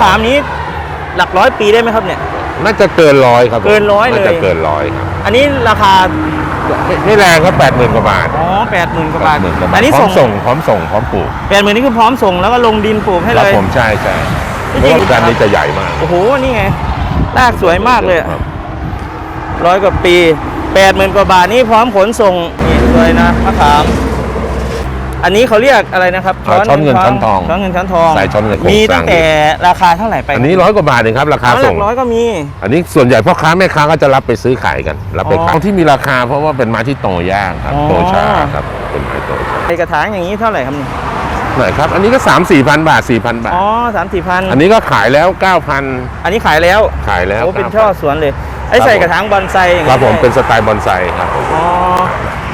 ขามนี้หลักร้อยปีได้ไหมครับเนี่ย น่าจะเกินร้อยครับผมเกินร้อยเลย น่าจะเกินร้อยครับอันนี้ราคาไม่ไม่แรงครับแปดหมื่นกว่าบาทอ๋อแปดหมื่นกว่าบาท80,000กว่าบาอัทนนี้พร้อส่มงส่งพร้อมส่งพร้อมปลูกแปดหมื่นนี่คือพร้อมส่งแล้วก็ลงดินปลูกให้คเลรับย ผมใช่ใช่จริงๆ เพราะว่าด้านนี้จะใหญ่มากโอ้โห นี่ไงรากสวยมากเลยอะครับร้อยกว่าปีแปดหมื่นกว่าบาทนี่พร้อมขนส่งนี่สวยนะมะขาม อันนี้เขาเรียกอะไรนะครับอ่าช้อนเงินช้อนทองช้อนเงินช้อนทองใส่ช้อนเงินโครงมีสร้างตั้งแต่ราคาเท่าไหร่ไปอันนี้ร้อยกว่าบาทเองครับ ราคาร้อยหส่ลังกร้อยก็มี อันนี้ส่วนใหญ่พ่อค้าแม่ค้าก็จะรับไปซื้อขายกัน รับไปอ๋อขายที่มีราคาเพราะว่าเป็นไม้ที่โตยากครับ อ๋อ โตช้าครับ เป็นไม้โตช้าใส่กระถางอย่างนี้เท่าไหร่ครับนี่ไหนครับ อันนี้ก็3 4 0 0 0 บาท 4,000 บาท อ๋อสามสี่พันอันนี้ก็ขายแล้ว 9,000 อันนี้ขายแล้วขายแล้วโอ้เป็น9,000ช่อสวนเลย ไอ้ครับใส่ผม กระถางบอนไซอย่างครับผมได้เป็นสไตล์บอนไซครับผม อ๋อ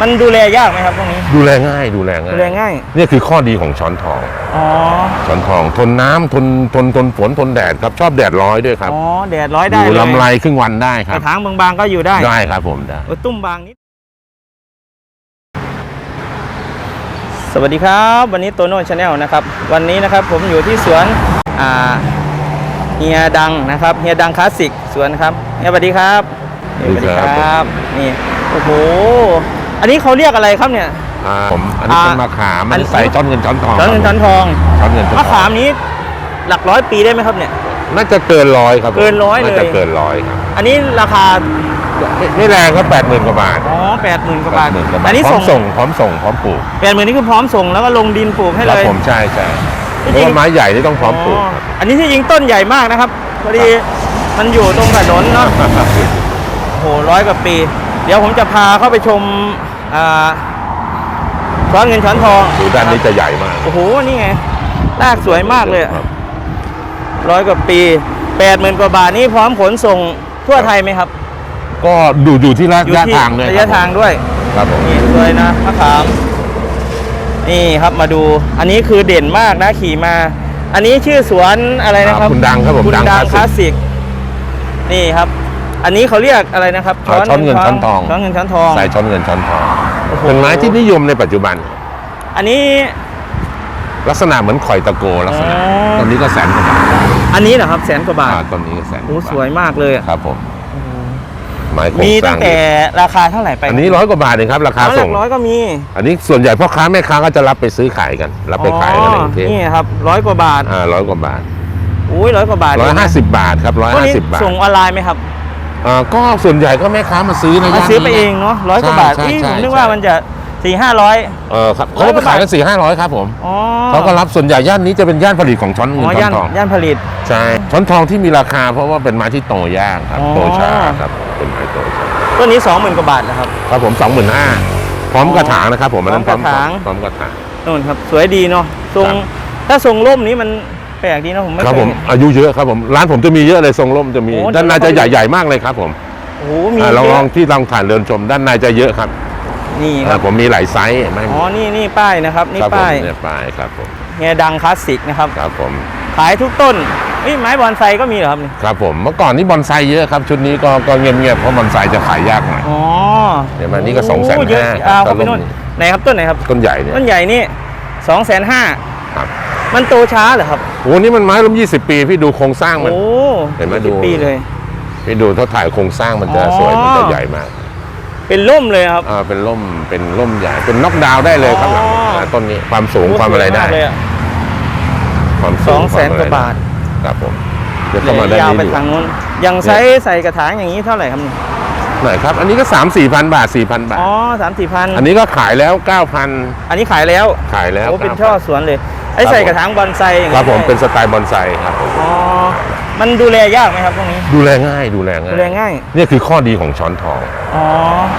มันดูแลยากไหมครับพวกนี้ ดูแลง่ายดูแลง่ายดูแลง่ายเนี่ยคือข้อดีของช้อนทองอ๋อช้อนทองทนน้ำทนทนทนฝนทนแดดครับชอบแดดร้อยด้วยครับอ๋อแดดร้อยอได้ยู่เลยลำไรครึ่งวันได้คกรับระถางบางๆก็อยู่ได้ได้ครับผมได้เออตุ้มบางนิดสวัสดีครับ วันนี้โตโน่ชาแนลนะครับ วันนี้นะครับผมอยู่ที่สวนอ่าเฮียดังนะครับเฮียดังคลาสสิกสวนครับเฮียสวัสดีครับเฮียสวัสดีครับนี่โอ้โห อันนี้เขาเรียกอะไรครับเนี่ย อ่าผมอันนี้เป็นอ่ามมะขามอัอันนนี้ใส่ช้อนเงินช้อนทองช้อนเงินช้อนทองช้อนเงินช้อนทมะองขามนี้หลักร้อยปีได้ไหมครับเนี่ย น่าจะเกินร้อยครับผมเกินร้อยเลยน่าจะเกินร้อยครับอันนี้ราคาไม่ไม่แรงครับแปดหมื่นกว่าบาท อ๋อแปดหมื่นกว่าบาท80,000กว่าบาอัทนนี้พร้อส่มงส่งพร้อมส่งพร้อมปลูกแปดหมื่นนี่คือพร้อมส่งแล้วก็ลงดินปลูกให้คเลรับยผมใช่ใช่จริงๆเพราะว่าไม้ใหญ่ที่ต้องพร้อมปลูกอ๋ออันนี้ที่ยิงต้นใหญ่มากนะครับพอดีมันอยู่ตรงถนนเนาะโอ้โหร้อยกว่าปี เดี๋ยวผมจะพาเข้าไปชมอ่า ช้อนเงินช้อนทองดูด้านนี้จะใหญ่มาก โอ้โห นี่ไงรากสวยมากเลยอะครับร้อยกว่าปีแปดหมื่นกว่าบาทนี่พร้อมขนส่งทั่วไทยไหมครับ ก็ดูดูที่ระอยู่ยะที่ทางด้วยระยะทางด้วย ครับผมนี่สวยนะมะขามนี่ครับมาดูอันนี้คือเด่นมากนะขี่มา อันนี้ชื่อสวนอะไรนะครับอ่าคุณดังครับผมคุณดังคคลาลาสสสิกสิก นี่ครับ อันนี้เขาเรียกอะไรนะครับอ่าช้อนเงินช้อนทอง ช้อนเงินช้อนทองใส่ช้อนเงินช้อนทองโอ้โห เป็นไม้ที่นิยมในปัจจุบัน อันนี้ ลักษณะเหมือนข่อยตะโกลักษณะอ๋อ ต้นนี้ก็แสนกว่าบาทอันนี้เหรอครับแสนกว่าบาทอ่าต้นนี้ก็แสนกโอ้ว่าบาทสวยมากเลยอะครับผมไม้โครงมีสตั้ร้างงแต่ราคาเท่าไหร่ไปอันนี้ร้อยกว่าบาทเองครับราคาร้อยหส่ลังกร้อยก็มีอันนี้ส่วนใหญ่พ่อค้าแม่ค้าก็จะรับไปซื้อขายกัน รับไปขายกันในกรุงเทพนี่ครับร้อยกว่าบาทอ่าร้อยกว่าบาทอุ้ยร้อยกว่าบาทร้อยห้าสิบบาทครับร้อยพวกห้านี้สิบบาทส่งออนไลน์ไหมครับ อ่าก็ส่วนใหญ่ก็แม่ค้ามาซื้อในมาย่านซื้อนี้ไปเองเนาะร้อยกว่าบาทใช่นี่ใช่ผมนึกใช่ ว่ามันจะสี่ห้าร้อย เออครับเขาก็ไปขายกันสี่ห้าร้อยครับผมอ๋อเขาก็รับส่วนใหญ่ย่านนี้จะเป็นย่านผลิตของช้อนเงิอ๋นอช้ย่าอนนทองย่านผลิต ใช่ช้อนทองที่มีราคาเพราะว่าเป็นไม้ที่โตยากครับอ๋อ โตช้าครับเป็นไม้โตช้าต้นนี้สองหมื่นกว่าบาทนะครับ ครับผมสองหมื่นห้าพร้อมกระถางนะครับผมอันนั้นพร้อมกระถาง พร้อมกระถาง นู่นครับ สวยดีเนาะทรงครับ ถ้าทรงร่มนี้มัน แปลกดีเนาะผมไม่ครับเคผยมอายุเยอะครับผมร้านผมจะมีเยอะเลยทรงร่มจะมี โอ้ด้านในเดี๋จะยวเราใหญ่ๆมากเลยครับผมโอ้โหมีอ่าลองเยลอะองที่ลองผ่านเดินชม ด้านในจะเยอะครับนี่คอ่ารับผมมีหลายไซส์ไม่อ๋อนี่นี่ป้ายนะครับ นี่ครับผมป้ายเนี่ยป้ายครับผมเฮียดังคลาสสิกนะครับ ครับผมขายทุกต้นนี่ไม้บอนไซก็มีเหรอครับนี่ครับผมเมื่อก่อนนี่บอนไซเยอะครับ ชุดนี้ก็ก็เงียบๆเพราะบอนไซจะขายยากหน่อย อ๋อเดี๋ยวมานี่ก็250,000โอ้เยอะครับอ่าเข้าไปต้นโน่นนี้ ไหนครับต้นไหนครับ ต้นใหญ่เนี่ยต้นใหญ่นี่สองแสนห้าครับ มันโตช้าเหรอครับโอ้นี่มันไม้ร่ม20 ปี พี่ดูโครงสร้างมัน โอ้เห็นไหมสิบดู ปีเลย พี่ดูถ้าถ่ายโครงสร้างมันจะอ๋อสวย มันจะใหญ่มากเป็นร่มเลยครับ อ่าเป็นร่มเป็นร่มใหญ่เป็นน็อกดาวน์ได้เลยครับอ๋อหลังต้นนี้ความสูงโความอะไรได้สวยมากเลยอะ ความสสูองงแสนกว่าบาทครับผมเดี๋ยวเข้ามาได้ยาวนี่ไปดูทางนู้นยังใช้ใส่กระถางอย่างนี้เท่าไหร่ครับนี่หน่อยครับ อันนี้ก็ 3 4พันบาท4พันบาท อ๋อสามสี่พันอันนี้ก็ขายแล้ว 9,000 อันนี้ขายแล้วขายแล้วโอ้เป็น9,000ช่อสวนเลย ไอ้ครับใส่ผมกระถางบอนไซอย่างครับผมได้เป็นสไตล์บอนไซครับผมอ๋อมันดูแลยากไหมครับพวกนี้ ดูแลง่ายดูแลง่ายดูแลง่ายเนี่ยคือข้อดีของช้อนทองอ๋อ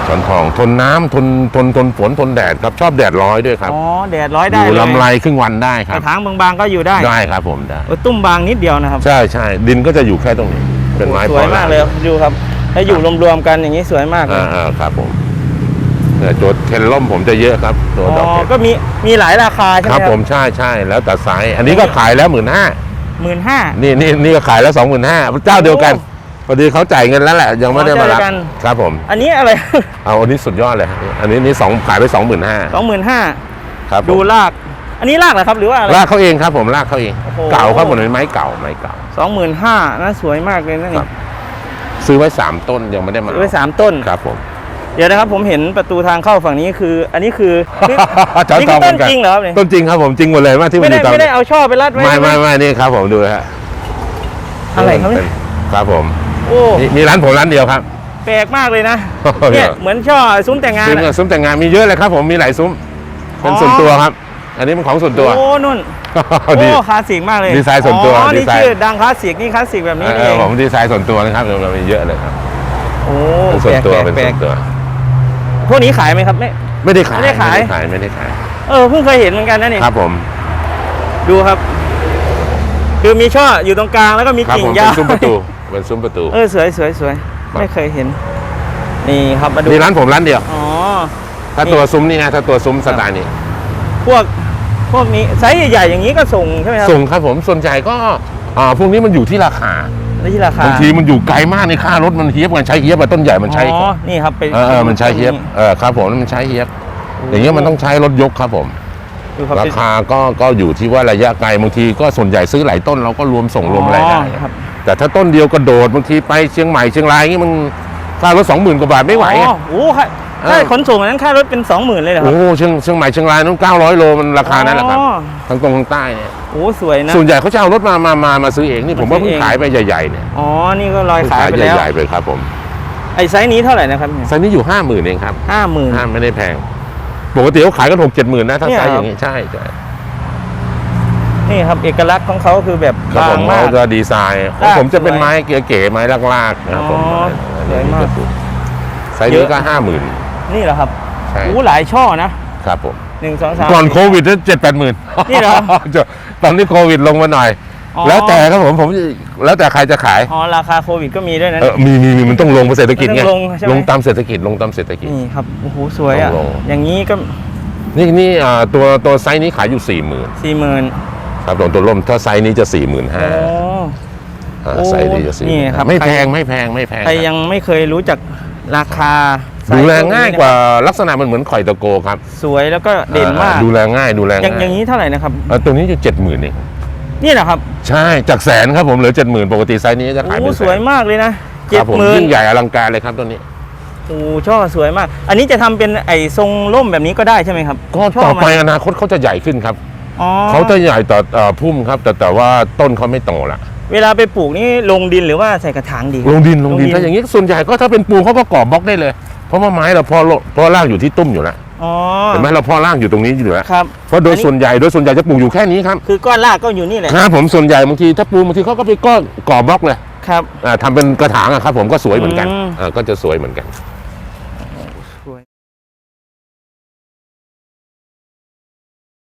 ช้อนทองทนน้ำทนทนทนฝนทนแดดครับชอบแดดร้อยด้วยครับอ๋อแดดร้อยอได้ยู่เลยลำไรครึ่งวันได้คกรับระถางบางๆก็อยู่ได้ได้ครับผมได้เออตุ้มบางนิดเดียวนะครับ ใช่ใช่ดินก็จะอยู่แค่ตรงนี้เป็นไม้สวยมากเลยพอดูครับถ้าอยู่รวมๆกันอย่างนี้สวยมากเลอ่ายอ่าครับผม เนี่ยตัวเทนล่มผมจะเยอะครับ ตัวอ๋ดอกอเห็ดก็มีมีหลายราคาใช่ไหคมรับครับผมใช่ใช่แล้วแต่ไซส์อันนี้ก็ขายแล้วหมื่นห้าหมื่นห้า นี่นี่นี่ก็ขายแล้วสองหมื่นห้าเจ้าเดียวกันพอดีเขาจ่ายเงินแล้วแหละยังไม่ได้มารับอ๋อเจ้าเดียวกัน ครับผม อันนี้อะไร เอาอันนี้สุดยอดเลยครับอันนี้นี่สองขายไปสองหมื่นห้าสองหมื่นห้าครับผมดูราก อันนี้รากเหรอครับหรือว่าอะไร ลากเขาเองครับผมลากเขาเอง โอ้โห เก่าครับผมเป็นไม้เก่าไม้เก่า สองหมื่นห้านะสวยมากเลยนะครันี่บ ซื้อไว้สามต้นยังไม่ได้มาซื้อไว้สามต้น ครับผม เดี๋ยวนะครับผมเห็นประตูทางเข้าฝั่งนี้คือ อันนี้คือนี่จอนี่ทคือองเหต้มืนอนกันจริงเหรอครับเนี่ยต้นจริงครับผมจริงหมดเลยว่าที่มัไม่นอได้ยู่ตามไม่ได้เอาช่อไปรัดไว้ไม่ใช่หไม่ไม่นี่ครับผมดูนะฮะอะไรครับเนี่ยครับผมโอ้นี่มีร้านผมร้านเดียวครับ แปลกมากเลยนะโอ้โหเนี่ยเหมือนช่อซุ้มแต่งงานซุ้มอะซุ้มแต่งงานมีเยอะเลยครับ ผมมีหลายซุ้มเป็นอ๋อส่วนตัวครับ อันนี้เป็นของส่วนตัวโอ้นุ่นดีโอ้คลาสสิกมากเลยดีไซน์ส่วนตัวอ๋อดีนี่ไซน์ชื่อดังคลาสสิกนี่คลาสสิกแบบนี้เอนี่อเองผมดีไซน์ส่วนตัวนะครับเรามีเยอะเลยครับโอ้เป็นแปส่ลวนกตัวแปลกเป็นแปลส่วกนตัว พวกนี้ขายไหมครับไม่ ไม่ได้ขายไม่ได้ขาย ไม่ได้ขายไม่ได้ขายเออเพิ่งเคยเห็นเหมือนกันนะนี่ครับผม ดูครับ คือมีช่ออยู่ตรงกลางแล้วก็มีครับกิ่ผงมยาเป็นวซุ้มประตูเป็นซุ้มประตู เออสวยสวยสวยครับ ไม่เคยเห็น นี่ครับมาดูมีร้านผมร้านเดียว อ๋อ ถ้าตัวซุ้มนี่นะถ้าตัวซุ้มสไตล์นี้พวกพวกนี้ไซส์ใหญ่ๆอย่างนี้ก็ส่งใช่ไหมครับ ส่งครับผมส่วนใหญ่ก็อ่าพวกนี้มันอยู่ที่ราคา แล้วที่ราคาบางทีมันอยู่ไกลมากในค่ารถมันเฮียบกันใช้เฮียบอะต้นใหญ่มันใช้อ๋อนี่ครับไปเออเออมันใช้เฮียบเออครับผมมันใช้เฮียบอย่างเงี้ยมันต้องใช้รถยกครับผมดูครับราคาก็ก็อยู่ที่ว่าระยะไกลบางทีก็ส่วนใหญ่ซื้อหลายต้นเราก็รวมส่งรวมอะไรได้ครับแต่ถ้าต้นเดียวกระโดดบางทีไปเชียงใหม่เชียงรายงี้มันค่ารถสองหมื่นกว่าบาทไม่ไหวไงอ๋อโอ้ โหค่าเออค่าขนส่งอันนั้นค่ารถเป็นสองหมื่นเลยเหรอคโอ้รับโหเชียงเชียงใหม่เชียงรายนู้นเก้าร้อยโลมันราคานั้นแหละครับอ๋อ ทางตรงทางใต้เนี่ยโอ้สวยนะ ส่วนใหญ่เขาจะเอารถมามามามาซื้อเองนี่ผมว่ามาซื้เพิ่องเอง ขายไปใหญ่ๆเนี่ยอ๋อ นี่ก็ลอยเพิ่งขายขายไปแล้ว ใหญ่ๆไปครับผมไอ้ไซส์นี้เท่าไหร่นะครับเนี่ยไซส์นี้อยู่ห้าหมื่นเองครับห้าหมื่น ห้าไม่ได้แพงปกติเขาขายกันหกเจ็ดหมื่นนะถ้าเนี่ย ไซส์อย่างนี้ใช่ใช่นี่ครับ เอกลักษณ์ของเขาคือแบบครับบาผงมมากเขาจะดีไซน์ของผมจะเป็นสวยไม้เก๋ๆไม้ลากๆนะครับผมอ๋อสวยมาก ไซส์นี้ก็ห้าหมื่น นี่เหรอครับใช่โอ้หลายช่อนะครับผมหนึ่งสองสามก่อนโควิดเจ็ดแปดหมื่นนี่เหรอ ตอนนี้โควิดลงมาหน่อย อ๋อ แล้วแต่ครับผมผมแล้วแต่ใครจะขายอ๋อราคาโควิดก็มีด้วยนะ เออมีมีมีมันต้องลงเพราะเศรษฐกิจไงมันต้องลงใช่ไหม ลงตามเศรษฐกิจลงตามเศรษฐกิจ นี่ครับโอ้โหสวยอะลงอย่างนี้ก็นี่นี่อ่าตัวตัวไซส์นี้ขายอยู่สี่หมื่นสี่หมื่นครับตัวตัวร่มถ้าไซส์นี้จะสี่หมื่นห้าโอ้ โอ้ไซส์นี้จะสี่นี่ครับ ไม่แพงไม่แพงไม่แพงใครครับยังไม่เคยรู้จักราคาไซส์ ดูแลพวนี้ง่ายกว่าลักษณะมันเหมือนข่อยตะโกครับ สวยแล้วก็เด่นมากอ่ดูแลง่ายดูแลอย่างง่ายอย่างนี้เท่าไหร่นะครับเอ่อตัวนี้อยู่เจ็ดหมื่นเองนี่แหละครับ ใช่จากแสนครับผมเหลือเจ็ดหมื่นปกติไซส์นี้จะขายโอ้เป็นแสสวยนมากเลยนะคเจ็รัดบผมหมื่นยิ่งใหญ่อลังการเลยครับตัวนี้โอ้ช่อสวยมาก อันนี้จะทำเป็นไอ้ทรงร่มแบบนี้ก็ได้ใช่ไหมครับก็ช่ต่อไปมันอนาคตเขาจะใหญ่ขึ้นครับอ๋อเขาจะใหญ่ต่อเอ่อพุ่มครับ แต่แต่ว่าต้นเขาไม่โตละเวลาไปปลูกนี่ลงดินหรือว่าใส่กระถางดีลงดินลงดินถ้าอย่างนี้ส่วนใหญ่ก็ถ้าเป็นปูนเขาก็ก่อบล็อกได้เลย เพราะว่าไม้เราพอพอรากอยู่ที่ตุ้มอยู่แล้วอ๋อเห็นไหมเราพอรากอยู่ตรงนี้อยู่แล้วครับ เพราะโดยอันนี้ส่วนใหญ่โดยส่วนใหญ่จะปลูกอยู่แค่นี้ครับคือก้อนรากก็อยู่นี่แหละครับผมส่วนใหญ่บางทีถ้าปูนบางทีเขาก็ไปก้อนก่อบล็อกเลยครับอ่าทำเป็นกระถางอะครับ ผมก็สวยเหมือนกันอืมอ่าก็จะสวยเหมือนกัน